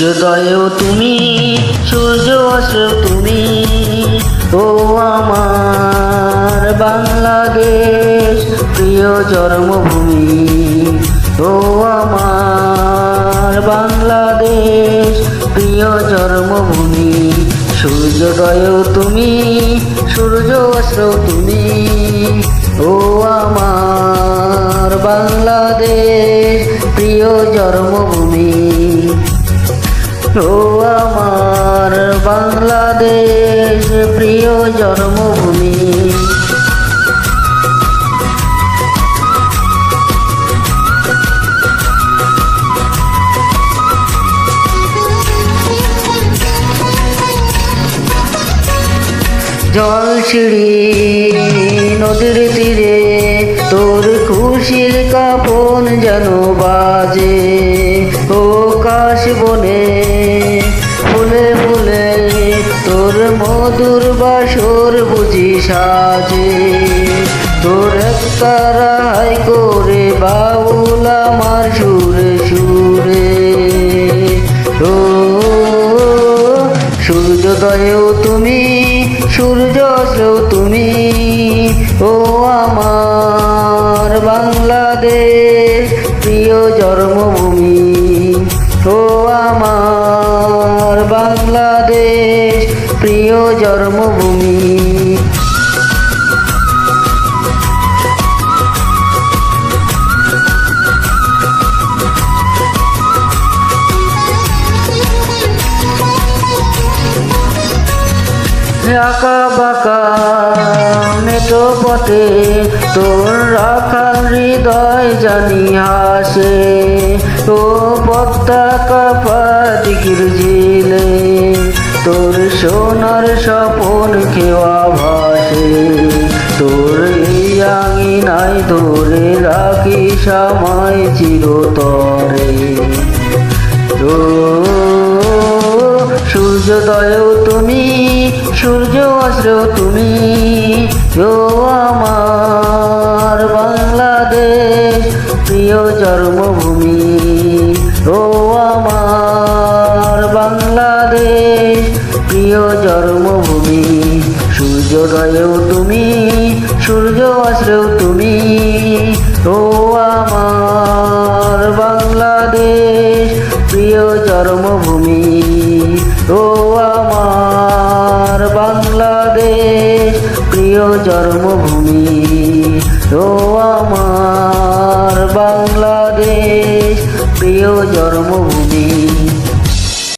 সূর্যোদয়েও তুমি সূর্য অস্ত্রেও তুমি। ও আমার বাংলাদেশ, প্রিয় জন্মভূমি। ও আমার বাংলাদেশ, প্রিয় জন্মভূমি। সূর্যোদয়েও তুমি সূর্য অস্ত্রও তুমি। ও আমার বাংলাদেশ, প্রিয় জন্মভূমি। ও আমার বাংলাদেশ প্রিয় জন্মভূমি। জল সিঁড়ি নদীর তীরে তোর খুশির কাপন যেন বাজে। মধুর বাসর বুঝি সাজে। তোর রায় করে বাউল আমার সুরে সুরে। ও, সূর্যোদয়েও তুমি সূর্য অস্ত্রেও তুমি। ও আমার বাংলাদেশ প্রিয় জন্মভূমি। ও আমার বাংলাদেশ। প্রিয় জন্মভূমি। আঁকা বাঁকা, মেটো পথে তোর রাখাল হৃদয় জানি হাসে ও পতাকা দিকির ঝিলে। তোর সোনার স্বপন খেওয়া ভাসে তোর এই আঙিনায় ধরে রাখি সময় চিরতরে। ও সূর্যোদয়েও তুমি, সূর্য অস্ত্রেও তুমি, ও আমার বাংলাদেশ, প্রিয় জন্মভূমি, ও আমার বাংলাদেশ, প্রিয় জন্মভূমি, সূর্যোদয়েও তুমি, সূর্য অস্ত্রেও তুমি। ও আমার বাংলাদেশ, প্রিয় জন্মভূমি, ও আমার বাংলাদেশ, প্রিয় জন্মভূমি, ও আমার বাংলাদেশ, প্রিয় জন্মভূমি।